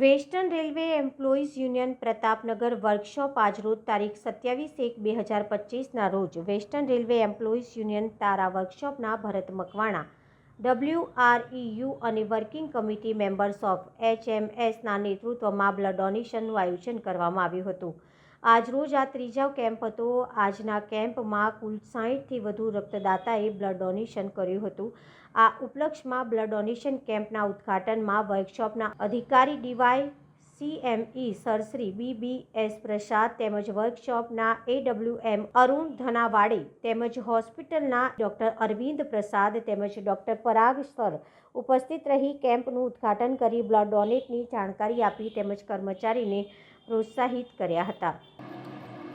Western railway employees union Pratapnagar workshop આજરોજ તારીખ સત્યાવીસ એક બે હજાર પચીસના રોજ વેસ્ટર્ન રેલવે એમ્પ્લોઈઝ યુનિયન તારા વર્કશોપના Bharat Makwana, W R U અને વર્કિંગ કમિટી મેમ્બર્સ ઓફ એચએમએસના નેતૃત્વમાં બ્લડ ડોનેશનનું આયોજન કરવામાં આવ્યું હતું. આજરોજ આ ત્રીજો કેમ્પ હતો. આજના કેમ્પમાં કુલ સાહીઠથી વધુ રક્તદાતાએ બ્લડ ડોનેશન કર્યું હતું. આ ઉપલક્ષમાં બ્લડ ડોનેશન કેમ્પના ઉદ્ઘાટનમાં વર્કશોપના અધિકારી ડીવાય સીએમઈ સરશ્રી બી બી એસ પ્રસાદ તેમજ વર્કશોપના એડબ્લ્યુએમ અરુણ ધનાવાડે તેમજ હોસ્પિટલના ડૉક્ટર અરવિંદ પ્રસાદ તેમજ ડૉક્ટર પરાગ સર ઉપસ્થિત રહી કેમ્પનું ઉદ્ઘાટન કરી બ્લડ ડોનેટની જાણકારી આપી તેમજ કર્મચારીને પ્રોત્સાહિત કર્યા હતા.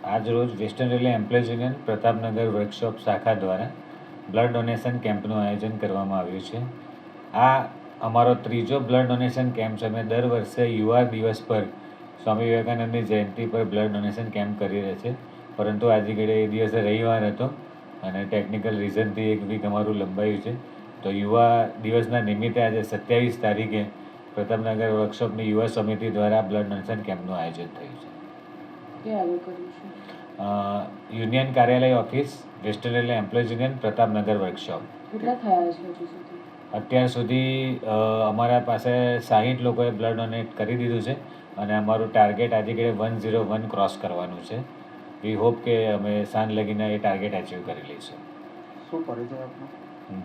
આજરોજ western railway employees union Pratapnagar workshop શાખા દ્વારા બ્લડ ડોનેશન કેમ્પનું આયોજન કરવામાં આવ્યું છે. આ અમારો ત્રીજો બ્લડ ડોનેશન કેમ્પ છે. અમે દર વર્ષે યુવા દિવસ પર સ્વામી વિવેકાનંદની જયંતિ પર બ્લડ ડોનેશન કેમ્પ કરી રહ્યા છે. પરંતુ આજે ઘડે એ દિવસે રવિવાર હતો અને ટેકનિકલ રીઝનથી એક વીક અમારું લંબાયું છે. તો યુવા દિવસના નિમિત્તે આજે સત્યાવીસ તારીખે પ્રતાપનગર વર્કશોપની યુવા સમિતિ દ્વારા બ્લડ ડોનેશન કેમ્પનું આયોજન થયું છે. યુનિયન કાર્યાલય office western employees union Pratapnagar workshop. કેટલા થયા છે અત્યાર સુધી અમારા પાસે સાહીઠ લોકોએ બ્લડ ડોનેટ કરી દીધું છે અને અમારું ટાર્ગેટ આજે કે વન ઝીરો વન ક્રોસ કરવાનું છે. વી હોપ કે અમે સાંજ લગીને એ ટાર્ગેટ અચીવ કરી લઈશું. શું પરિચય આપનો?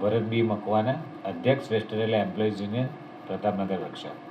ભરત બી મકવાના અધ્યક્ષ વેસ્ટરેલા railway employees union Pratapnagar workshop